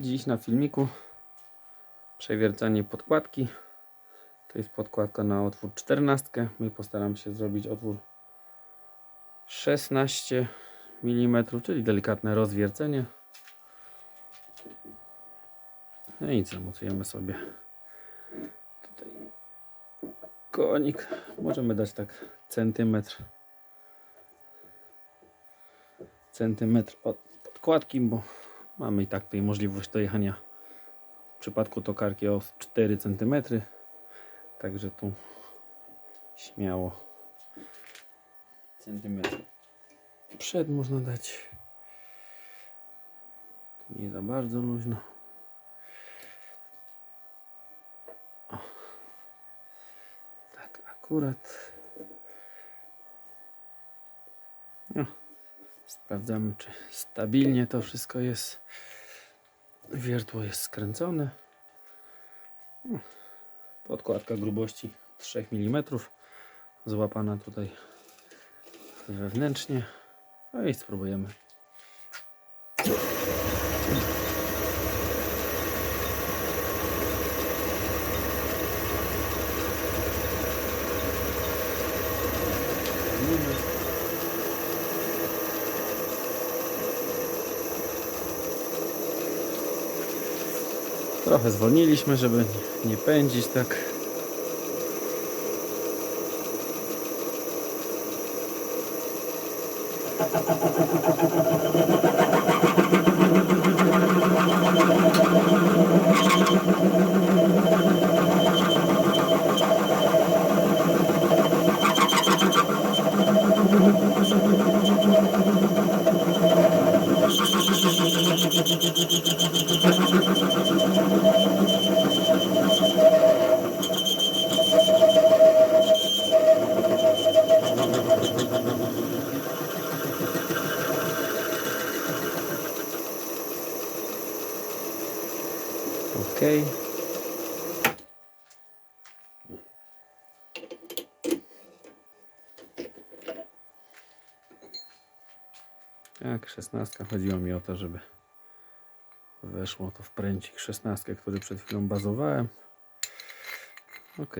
Dziś na filmiku przewiercanie podkładki. To jest podkładka na otwór 14. My postaram się zrobić otwór 16 mm, czyli delikatne rozwiercenie. No i zamocujemy sobie tutaj konik. Możemy dać tak centymetr centymetr od podkładki, bo mamy i tak tutaj możliwość dojechania w przypadku tokarki o 4 cm. Także tu śmiało centymetr przed można dać. Nie za bardzo luźno. O. Tak akurat. No. Sprawdzamy, czy stabilnie to wszystko jest. Wiertło jest skręcone. Podkładka grubości 3 mm. Złapana tutaj wewnętrznie. No i spróbujemy. Trochę zwolniliśmy, żeby nie- pędzić tak. Ok. Jak szesnastka, chodziło mi o to, żeby weszło to w pręcik szesnastkę, który przed chwilą bazowałem. Ok.